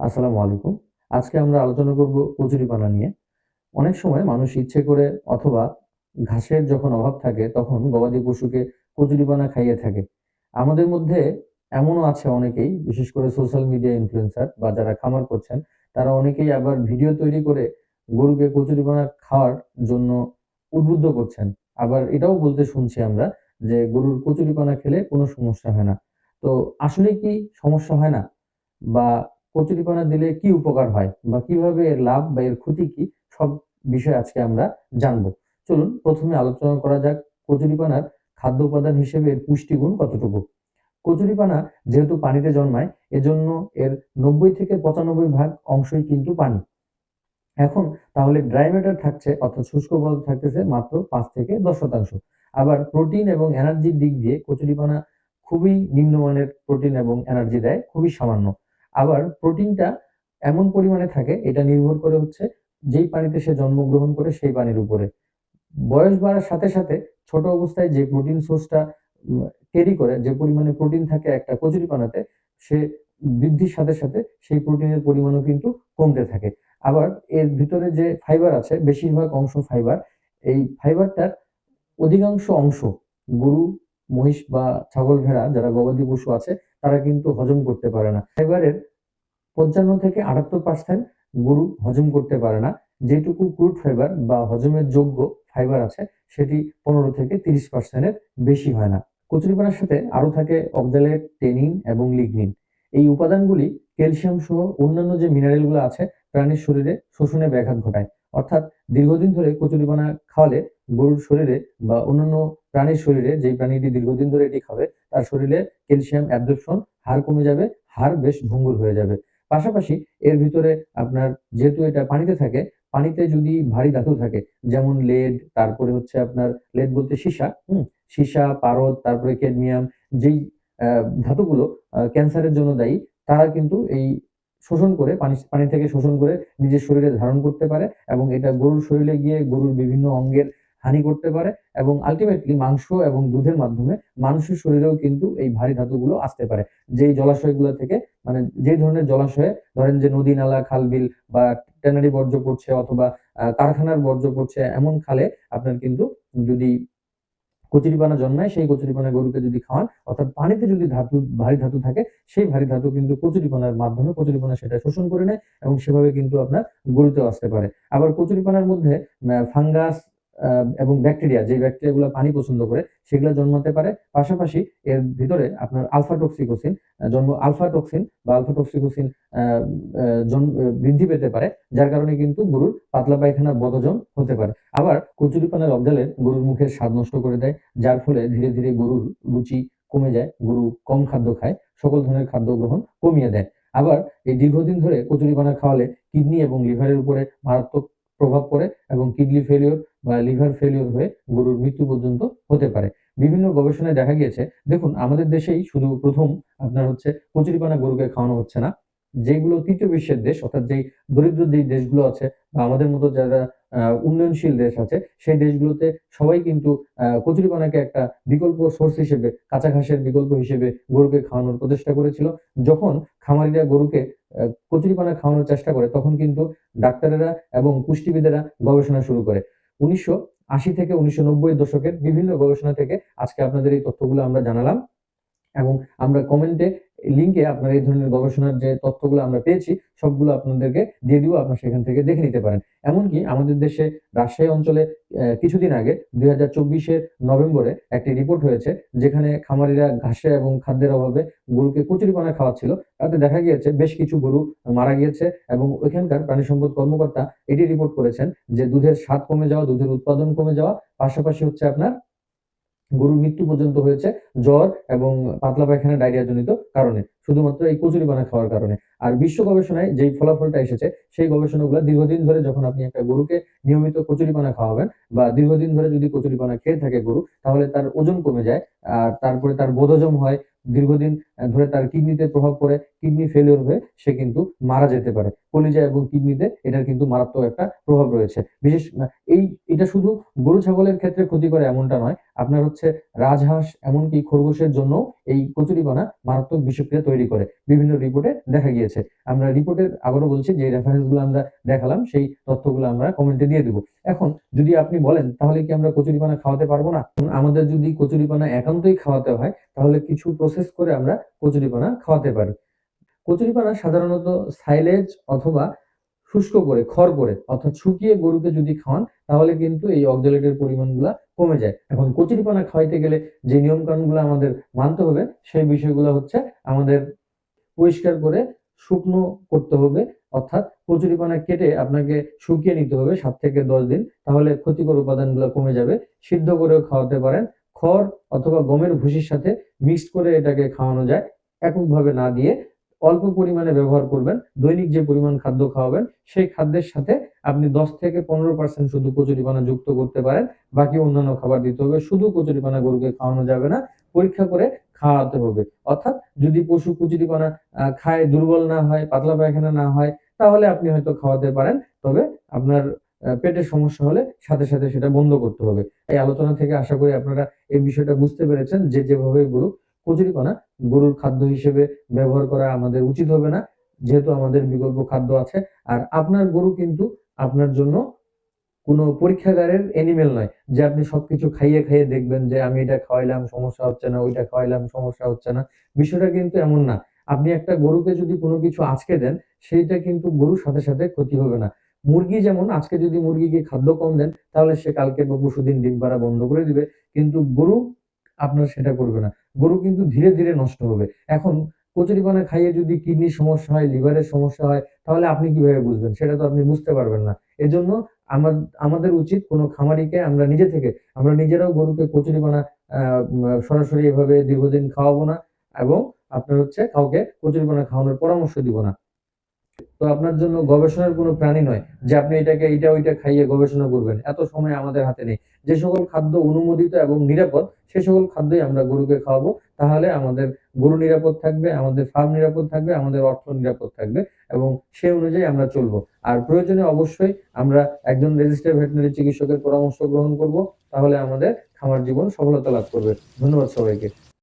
আসসালামু আলাইকুম। আজকে আমরা আলোচনা করব কচুরিপানা নিয়ে। অনেক সময় মানুষ ইচ্ছে করে অথবা ঘাসের যখন অভাব থাকে তখন গবাদি পশুকে কচুরিপানা খাইয়ে থাকে। আমাদের মধ্যে এমনও আছে অনেকেই, বিশেষ করে সোশ্যাল মিডিয়া ইনফ্লুয়েন্সার বা যারা খামার করছেন, তারা অনেকেই আবার ভিডিও তৈরি করে গরুকে কচুরিপানা খাওয়ার জন্য উদ্বুদ্ধ করছেন। আবার এটাও বলতে শুনছি আমরা যে গরুর কচুরিপানা খেলে কোনো সমস্যা হয় না। তো আসলে কি সমস্যা হয় না? বা কচুরিপানা দিলে কি উপকার হয় বা কীভাবে এর লাভ বা এর ক্ষতি কি, সব বিষয় আজকে আমরা জানব। চলুন, প্রথমে আলোচনা করা যাক কচুরিপানার খাদ্য উপাদান হিসেবে এর পুষ্টিগুণ কতটুকু। কচুরিপানা যেহেতু পানিতে জন্মায়, এজন্য এর নব্বই থেকে পঁচানব্বই ভাগ অংশই কিন্তু পানি। এখন তাহলে ড্রাই ম্যাটার থাকছে, অর্থাৎ শুষ্ক পদার্থ থাকতেছে মাত্র পাঁচ থেকে দশ শতাংশ। আবার প্রোটিন এবং এনার্জির দিক দিয়ে কচুরিপানা খুবই নিম্নমানের প্রোটিন এবং এনার্জি দেয়, খুবই সামান্য। আবার প্রোটিনটা এমন পরিমাণে থাকে, এটা নির্ভর করে হচ্ছে যেই পানিতে সে জন্মগ্রহণ করে সেই পানির উপরে। বয়স বাড়ার সাথে সাথে ছোট অবস্থায় যে প্রোটিন সোর্সটা ক্যারি করে, যে পরিমাণে প্রোটিন থাকে একটা কচুরিপানাতে, সে বৃদ্ধির সাথে সাথে সেই প্রোটিনের পরিমাণও কিন্তু কমতে থাকে। আবার এর ভিতরে যে ফাইবার আছে, বেশিরভাগ অংশ ফাইবার, এই ফাইবারটার অধিকাংশ অংশ গরু, মহিষ বা ছাগল, ভেড়া, যারা গবাদি পশু আছে তারা কিন্তু হজম করতে পারে না। ফাইবারের পঞ্চান্ন থেকে আটাত্তর পার্সেন্ট গরু হজম করতে পারে না। যেটুকু ক্রুড ফাইবার বা হজমের যোগ্য ফাইবার আছে, সেটি পনেরো থেকে তিরিশ পার্সেন্টের বেশি হয় না। কচুরিপানার সাথে আরও থাকে অক্সালেট টেনিন এবং লিগনিন এই উপাদানগুলি ক্যালসিয়াম সহ অন্যান্য যে মিনারেলগুলো আছে, প্রাণীর শরীরে শোষণে ব্যাঘাত ঘটায়। অর্থাৎ দীর্ঘদিন ধরে কচুরিপানা খাওয়ালে গরুর শরীরে বা অন্যান্য প্রাণীর শরীরে, যেই প্রাণীটি দীর্ঘদিন ধরে এটি খাবে, তার শরীরে ক্যালসিয়াম অ্যাবজর্পশন হার কমে যাবে হার বেশ ভঙ্গুর হয়ে যাবে। পাশাপাশি এর ভিতরে আপনার যেহেতু এটা পানিতে থাকে, পানিতে যদি ভারী ধাতু থাকে, যেমন লেড, তারপরে হচ্ছে আপনার লেড বলতে সীসা, হুম, সীসা, পারদ, তারপরে ক্যাডমিয়াম, যেই ধাতুগুলো ক্যান্সারের জন্য দায়ী, তারা কিন্তু এই শোষণ করে, পানি পানি থেকে শোষণ করে নিজের শরীরে ধারণ করতে পারে এবং এটা গরুর শরীরে গিয়ে গরুর বিভিন্ন অঙ্গের হানি করতে পারে এবং আলটিমেটলি মাংস এবং দুধের মাধ্যমে মানুষের শরীরেও কিন্তু এই ভারী ধাতুগুলো আসতে পারে। যেই জলাশয়গুলো থেকে মানে যে ধরনের জলাশয়ে, ধরেন যে নদী, নালা, খাল, বিল বা ট্যানারি বর্জ্য পড়ছে অথবা কারখানার বর্জ্য পড়ছে এমন খালে আপনার কিন্তু যদি কচুরিপানা জন্মায়, সেই কচুরিপানা গরুকে যদি খাওয়ান, অর্থাৎ পানিতে যদি ধাতু, ভারী ধাতু থাকে, সেই ভারী ধাতু কিন্তু কচুরিপানার মাধ্যমে কচুরিপানা সেটা শোষণ করে নেয় এবং সেভাবে কিন্তু আপনার গরুতেও আসতে পারে। আবার কচুরিপানার মধ্যে ফাঙ্গাস এবং ব্যাকটেরিয়া, যে ব্যাকটেরিয়াগুলো পানি পছন্দ করে, সেগুলো জন্মাতে পারে। পাশাপাশি এর ভিতরে আপনার আলফা টক্সিকোসিন জন্ম আলফা টক্সিন বা আলফা টক্সিকোসিন বৃদ্ধি পেতে পারে, যার কারণে কিন্তু গরুর পাতলা পায়খানা বদহজম হতে পারে। আবার কচুরিপানার অবদালে গরুর মুখের স্বাদ নষ্ট করে দেয়, যার ফলে ধীরে ধীরে গরুর রুচি কমে যায়, গরু কম খাদ্য খায়, সকল ধরনের খাদ্য গ্রহণ কমিয়ে দেয়। আবার এই দীর্ঘদিন ধরে কচুরিপানা খাওয়ালে কিডনি এবং লিভারের উপরে মারাত্মক প্রভাব পড়ে এবং কিডনি ফেলিওর বা লিভার ফেলিওর হয়ে গরুর মৃত্যু পর্যন্ত হতে পারে। বিভিন্ন গবেষণায় দেখা গিয়েছে, দেখুন, আমাদের দেশেই শুধু প্রথম আপনার হচ্ছে কচুরিপানা গরুকে খাওয়ানো হচ্ছে না। যেগুলো তৃতীয় বিশ্বের দেশ, অর্থাৎ যেই দরিদ্র যে দেশগুলো আছে বা আমাদের মতো যারা উন্নয়নশীল দেশ আছে, সেই দেশগুলোতে সবাই কিন্তু কচুরিপানাকে একটা বিকল্প সোর্স হিসেবে, কাঁচা ঘাসের বিকল্প হিসেবে গরুকে খাওয়ানোর প্রচেষ্টা করেছিল। যখন খামারিরা গরুকে কচুরিপানা খাওয়ানোর চেষ্টা করে, তখন কিন্তু ডাক্তারেরা এবং পুষ্টিবিদেরা গবেষণা শুরু করে। উনিশশো আশি থেকে উনিশশো নব্বই দশকের বিভিন্ন গবেষণা থেকে আজকে আপনাদের এই তথ্যগুলো আমরা জানালাম এবং আমরা কমেন্টে লিঙ্কে আপনার এই ধরনের গবেষণার যে তথ্যগুলো আমরা পেয়েছি, সবগুলো আপনাদেরকে দিয়ে দিব, আপনারা সেখান থেকে দেখে নিতে পারেন। এমনকি আমাদের দেশে রাজশাহী অঞ্চলে কিছুদিন আগে, দুই হাজার চব্বিশের নভেম্বরে একটি রিপোর্ট হয়েছে, যেখানে খামারিরা ঘাসে এবং খাদ্যের অভাবে গরুকে কচুরিপানা খাওয়াচ্ছিল। তাতে দেখা গিয়েছে বেশ কিছু গরু মারা গিয়েছে এবং ওইখানকার প্রাণী সম্পদ কর্মকর্তা এটি রিপোর্ট করেছেন যে দুধের স্বাদ কমে যাওয়া, দুধের উৎপাদন কমে যাওয়া, পাশাপাশি হচ্ছে আপনার গরুর মৃত্যু পর্যন্ত হয়েছে, জ্বর এবং পাতলা পায়খানা ডায়রিয়া জনিত কারণে, শুধুমাত্র এই কচুরিপানা খাওয়ার কারণে। আর বিশ্ব গবেষণায় যেই ফলাফলটা এসেছে, সেই গবেষণাগুলো দীর্ঘদিন ধরে যখন আপনি একটা গরুকে নিয়মিত কচুরিপানা খাওয়াবেন বা দীর্ঘদিন ধরে যদি কচুরিপানা খেয়ে থাকে গরু, তাহলে তার ওজন কমে যায়, আর তারপরে তার বোধজম হয় দীর্ঘদিন ধরে তার কিডনিতে প্রভাব পড়ে, কিডনি ফেলিওর হয়ে সে কিন্তু মারা যেতে পারে। কলিজা এবং কিডনিতে এটার কিন্তু মারাত্মক একটা প্রভাব রয়েছে। বিশেষ এই, এটা শুধু গরু, ছাগলের ক্ষেত্রে ক্ষতি করে এমনটা নয়, আপনার হচ্ছে রাজহাঁস এমনকি খরগোশের জন্য এই কচুরিপানা মারাত্মক বিষক্রিয়া তৈরি করে। বিভিন্ন রিপোর্টে দেখা গিয়েছে। আমরা রিপোর্টের আবারও বলছি যে রেফারেন্সগুলো আমরা দেখালাম, সেই তথ্যগুলো আমরা কমেন্টে দিয়ে দিব। এখন যদি আপনি বলেন, তাহলে কি আমরা কচুরিপানা খাওয়াতে পারব না? আমাদের যদি কচুরিপানা একান্তই খাওয়াতে হয়, তাহলে কিছু প্রসেস করে আমরা কচুরিপানা খাওয়াতে পারি। কচুরিপানা সাধারণত সাইলেজ অথবা শুষ্ক করে, খড় করে, অর্থাৎ শুকিয়ে গরুকে যদি খাওয়ান, তাহলে কিন্তু এই অক্সালেটের পরিমাণগুলা কমে যায়। এখন কচুরিপানা খাওয়াইতে গেলে যে নিয়ম কানুনগুলো আমাদের মানতে হবে, সেই বিষয়গুলো হচ্ছে আমাদের পরিষ্কার করে শুকনো করতে হবে, অর্থাৎ কচুরিপানা কেটে আপনাকে শুকিয়ে নিতে হবে সাত থেকে দশ দিন, তাহলে ক্ষতিকর উপাদানগুলো কমে যাবে। সিদ্ধ করেও খাওয়াতে পারেন খড় অথবা গমের ভুসির সাথে মিক্সড করে এটাকে খাওয়ানো যায়, এককভাবে না দিয়ে অল্প পরিমাণে ব্যবহার করবেন, দৈনিক যে পরিমাণ খাদ্য খাওয়াবেন, সেই খাদ্যের সাথে আপনি দশ থেকে পনেরো পার্সেন্ট শুধু কচুরিপানা যুক্ত করতে পারেন, বাকি অন্যান্য খাবার দিতে হবে, শুধু কচুরিপানা গরুকে খাওয়ানো যাবে না, পরীক্ষা করে খাওয়াতে হবে। অর্থাৎ যদি পশু কচুরিপানা খায়, দুর্বল না হয়, পাতলা পায়খানা না হয়, তাহলে আপনি হয়তো খাওয়াতে পারেন, তবে আপনার পেটের সমস্যা হলে সাথে সাথে সেটা বন্ধ করতে হবে। এই আলোচনা থেকে আশা করি আপনারা এই বিষয়টা বুঝতে পেরেছেন যে যেভাবে গরু কচুরিপানা গরুর খাদ্য হিসেবে ব্যবহার করা আমাদের উচিত হবে না, যেহেতু আমাদের বিকল্প খাদ্য আছে। আর আপনার গরু কিন্তু আপনার জন্য কোনো পরীক্ষাগারের এনিমেল নয়, যে আপনি সবকিছু খাইয়ে খাইয়ে দেখবেন যে আমি এটা খাওয়াইলাম, সমস্যা হচ্ছে না, ওইটা খাওয়াইলাম, সমস্যা হচ্ছে না। বিষয়টা কিন্তু এমন না। আপনি একটা গরুকে যদি কোনো কিছু আজকে দেন, সেইটা কিন্তু গরুর সাথে সাথে ক্ষতি হবে না। মুরগি যেমন, আজকে যদি মুরগিকে খাদ্য কম দেন, তাহলে সে কালকে বা পরশুদিন ডিম পাড়া বন্ধ করে দিবে। কিন্তু গরু আপনার সেটা করবে না। গরু কিন্তু ধীরে ধীরে নষ্ট হবে। এখন কচুরিপানা খাইয়ে যদি কিডনির সমস্যা হয়, লিভারের সমস্যা হয়, তাহলে আপনি কীভাবে বুঝবেন? সেটা তো আপনি বুঝতে পারবেন না। এজন্য আমার- আমাদের উচিত কোনো খামারিকে আমরা নিজে থেকে, আমরা নিজেরাও গরুকে কচুরিপানা সরাসরি এভাবে দীর্ঘদিন খাওয়াবো না এবং আপনার হচ্ছে কাউকে কচুরিপানা খাওয়ানোর পরামর্শ দিব না। তো আপনার জন্য গবেষণার কোনো প্রাণী নয় যে আপনি এটাকে এটা ওইটা খাইয়ে গবেষণা করবেন। এত সময় আমাদের হাতে নেই। যে সকল খাদ্য অনুমোদিত এবং নিরাপদ, সে সকল খাদ্যই আমরা গরুকে খাওয়াবো। তাহলে আমাদের গরু নিরাপদ থাকবে, আমাদের ফার্ম নিরাপদ থাকবে, আমাদের অর্থ নিরাপদ থাকবে এবং সে অনুযায়ী আমরা চলবো। আর প্রয়োজনে অবশ্যই আমরা একজন রেজিস্টার ভেটেরিনারি চিকিৎসকের পরামর্শ গ্রহণ করব। তাহলে আমাদের খামার জীবন সফলতা লাভ করবে। ধন্যবাদ সবাইকে।